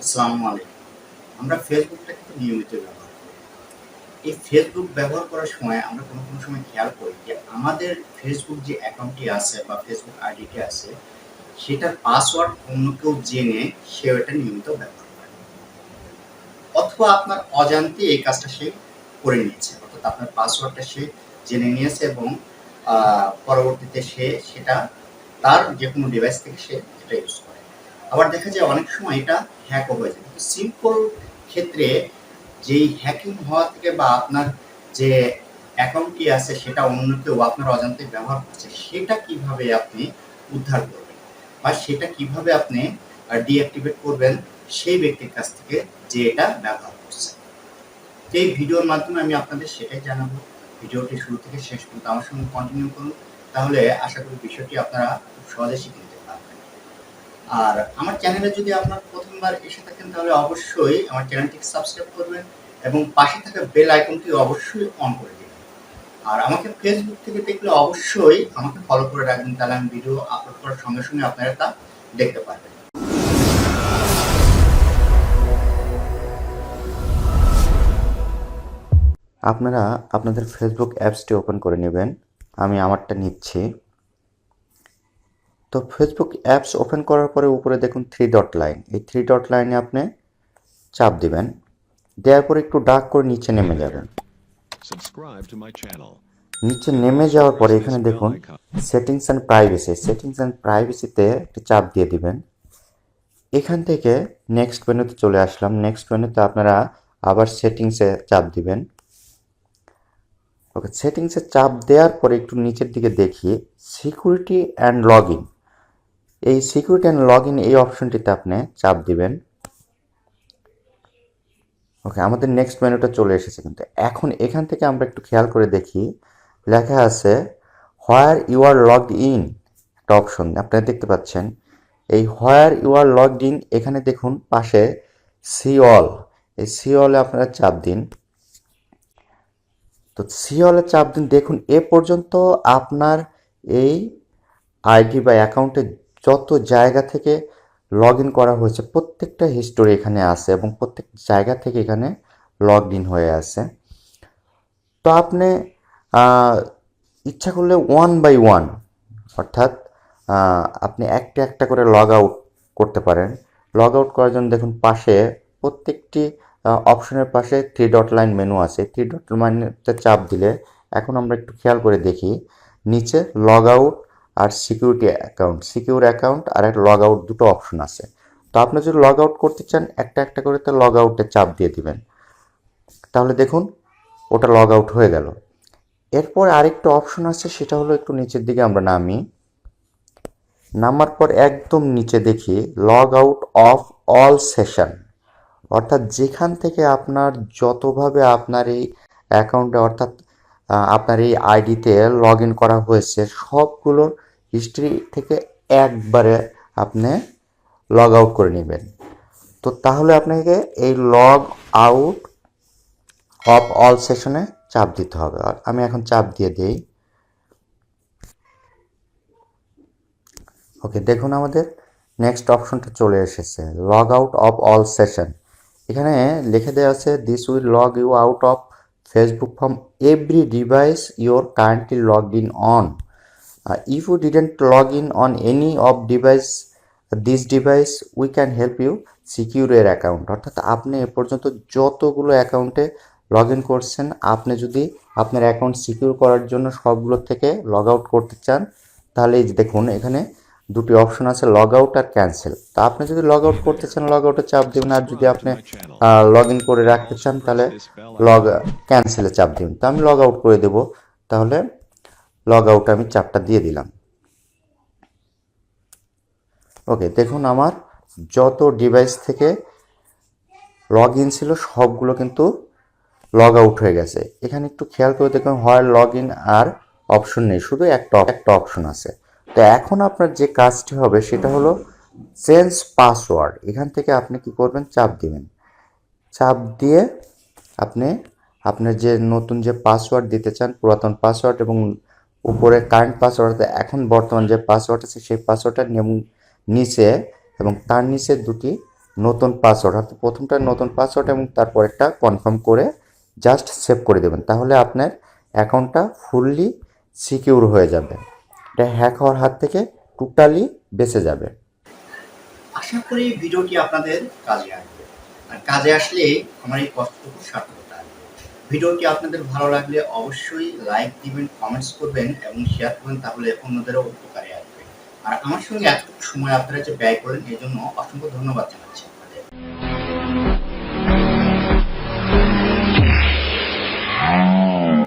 আসসালামু আলাইকুম। আমরা ফেসবুকটা কিন্তু নিয়মিত ব্যবহার করি। এই ফেসবুক ব্যবহার করার সময় আমরা কোনো কোনো সময় খেয়াল করি যে আমাদের ফেসবুক যে অ্যাকাউন্টটি আছে বা ফেসবুক আইডিটি আছে, সেটার পাসওয়ার্ড অন্য কেউ জেনে সে এটা নিয়মিত ব্যবহার করে। অথবা আপনার অজান্তে এই কাজটা সে করে নিয়েছে, অর্থাৎ আপনার পাসওয়ার্ডটা সে জেনে নিয়েছে এবং পরবর্তীতে সে সেটা তার যে কোনো ডিভাইস থেকে সে এটা ইউজ করে। আবার দেখা যায় অনেক সময় এটা হ্যাকও হয়ে যায়। কিন্তু সিম্পল ক্ষেত্রে যেই হ্যাকিং হওয়া থেকে বা আপনার যে অ্যাকাউন্টটি আছে সেটা অন্য কেউ আপনার অজান্তে ব্যবহার করছে, সেটা কীভাবে আপনি উদ্ধার করবেন? বা সেটা কীভাবে আপনি ডিঅ্যাক্টিভেট করবেন? সেই ব্যক্তির কাছ থেকে যে এটা ব্যবহার করছে। এই ভিডিওর মাধ্যমে আমি আপনাদের সেটাই জানাব। ভিডিওটি শুরু থেকে শেষ পর্যন্ত আমার সঙ্গে কন্টিনিউ করুন। তাহলে আশা করি বিষয়টি আপনারা খুব সহজে শিখে নিতে আর আমার চ্যানেলে যদি আপনার প্রথমবার এসে থাকেন, তাহলে অবশ্যই আমার চ্যানেলটিকে সাবস্ক্রাইব করবেন এবং পাশে থাকা বেল আইকনটি অবশ্যই অন করে দিবেন। আর আমাকে ফেসবুক থেকে দেখলে অবশ্যই আমাকে ফলো করে রাখবেন, তাহলে আমি ভিডিও আপলোড করার সঙ্গে সঙ্গে আপনারা তা দেখতে পারবেন। আপনারা আপনাদের ফেসবুক অ্যাপসটি ওপেন করে নেবেন। আমি আমারটা নিচ্ছি। তো ফেসবুক অ্যাপস ওপেন করার পরে উপরে দেখুন থ্রি ডট লাইন এই থ্রি ডট লাইনে আপনি চাপ দিবেন। দেওয়ার পরে একটু ডাক করে নিচে নেমে যাবেন. নিচে নেমে যাওয়ার পরে এখানে দেখুন settings and privacy settings and প্রাইভেসিতে একটি চাপ দিয়ে দিবেন। এখান থেকে নেক্সট মেনুতে চলে আসলাম। নেক্সট মেনুতে আপনারা আবার সেটিংসে চাপ দিবেন। ওকে সেটিংসে চাপ দেওয়ার পরে একটু নিচের দিকে দেখি। সিকিউরিটি অ্যান্ড লগ ইন এই সিকিউরিটি অ্যান্ড লগ ইন এই অপশনটিতে আপনি চাপ দিবেন। ওকে আমাদের নেক্সট মেনুটা চলে এসেছে কিন্তু। এখন এখান থেকে আমরা একটু খেয়াল করে দেখি। লেখা আছে where you are logged in একটা অপশন আপনারা দেখতে পাচ্ছেন। এই where you are log in এখানে দেখুন, পাশে সি অল এই সি অলে আপনারা চাপ দিন। তো সি অলে চাপ দিন। দেখুন, এ পর্যন্ত আপনার এই আইডি বা অ্যাকাউন্টে যত জায়গা থেকে লগ ইন করা হয়েছে, প্রত্যেকটা হিস্টোরি এখানে আছে এবং প্রত্যেক জায়গা থেকে এখানে লগ ইন হয়ে আছে। তো আপনি ইচ্ছা করলে ওয়ান বাই ওয়ান অর্থাৎ আপনি একটা একটা করে লগ আউট করতে পারেন। লগ আউট করার জন্য দেখুন পাশে প্রত্যেকটি অপশনের পাশে থ্রি ডট লাইন মেনু আছে। থ্রি ডট লাইনতে চাপ দিলে, এখন আমরা একটু খেয়াল করে দেখি, নিচে লগ আউট আর সিকিউরিটি অ্যাকাউন্ট সিকিউর অ্যাকাউন্ট আর একটা লগ আউট দুটো অপশন আছে। তো আপনি যদি লগ আউট করতে চান, একটা একটা করে তো লগ আউটে চাপ দিয়ে দিবেন। তাহলে দেখুন, ওটা লগ আউট হয়ে গেল। এরপর আরেকটা অপশন আছে, সেটা হলো একটু নিচের দিকে আমরা নামি। নামার পর একদম নিচে দেখি log out of all session অর্থাৎ যেখান থেকে আপনার যতভাবে আপনার এই অ্যাকাউন্টে অর্থাৎ আপনার এই আইডিতে লগ ইন করা হয়েছে, সবগুলোর হিস্ট্রি থেকে একবারে আপনি লগ আউট করে নেবেন। তো তাহলে আপনাকে এই লগ আউট অফ অল সেশনে চাপ দিতে হবে। আর আমি এখন চাপ দিয়ে দিই। ওকে দেখুন আমাদের নেক্সট অপশনটা চলে এসেছে log out of all session এখানে লিখে দেওয়া আছে this will log you out of Facebook from every device you're currently logged in on if you didn't log in on any of device this device we can help you secure এর account অর্থাৎ আপনি এ পর্যন্ত যতগুলো অ্যাকাউন্টে log in করছেন, আপনি যদি আপনার অ্যাকাউন্ট সিকিউর করার জন্য সবগুলো থেকে লগ আউট করতে চান, তাহলে দেখুন, এখানে দুটি অপশন আছে লগ আউট আর ক্যান্সেল তা আপনি যদি লগ আউট করতে চান লগ আউটে চাপ দেবেন, আর যদি আপনি লগ ইন করে রাখতে চান, তাহলে লগ ক্যান্সেলে চাপ দিন তো আমি লগ আউট করে দেব, তাহলে লগ আউট আমি চাপটা দিয়ে দিলাম। ওকে দেখুন আমার যত ডিভাইস থেকে লগ ইন ছিল সবগুলো কিন্তু লগ আউট হয়ে গেছে। এখানে একটু খেয়াল করে দেখুন, হয় লগ ইন আর অপশন নেই, শুধু একটা একটা অপশন আছে। তো এখন আপনার যে কাজটি হবে সেটা হলো চেঞ্জ পাসওয়ার্ড এখান থেকে আপনি কি করবেন? চাপ দিবেন। চাপ দিয়ে আপনি আপনার যে নতুন যে পাসওয়ার্ড দিতে চান, পুরাতন পাসওয়ার্ড এবং উপরে কারেন্ট পাসওয়ার্ড এখন বর্তমান যে পাসওয়ার্ড আছে, সেই পাসওয়ার্ডটা নিচে এবং তার নিচে দুটি নতুন পাসওয়ার্ড অর্থাৎ প্রথমটা নতুন পাসওয়ার্ড এবং তারপরেরটা কনফার্ম করে জাস্ট সেভ করে দেবেন। তাহলে আপনার অ্যাকাউন্টটা ফুললি সিকিউর হয়ে যাবে। এটা হ্যাক হওয়ার হাত থেকে টোটালি বেঁচে যাবে। আশা করি ভিডিওটি আপনাদের কাজে আসবে। আর কাজে আসলে আমার এই কষ্টটুকু সার্থকতা আসবে ভিডিওটি আপনাদের ভালো লাগলে অবশ্যই লাইক দিবেন কমেন্টস করবেন এবং শেয়ার করবেন, তাহলে অন্যদেরও উপকারে আসবে। আর আমার সঙ্গে এতটুকু সময় আপনারা যে ব্যয় করেন এই জন্য অসংখ্য ধন্যবাদ জানাচ্ছি।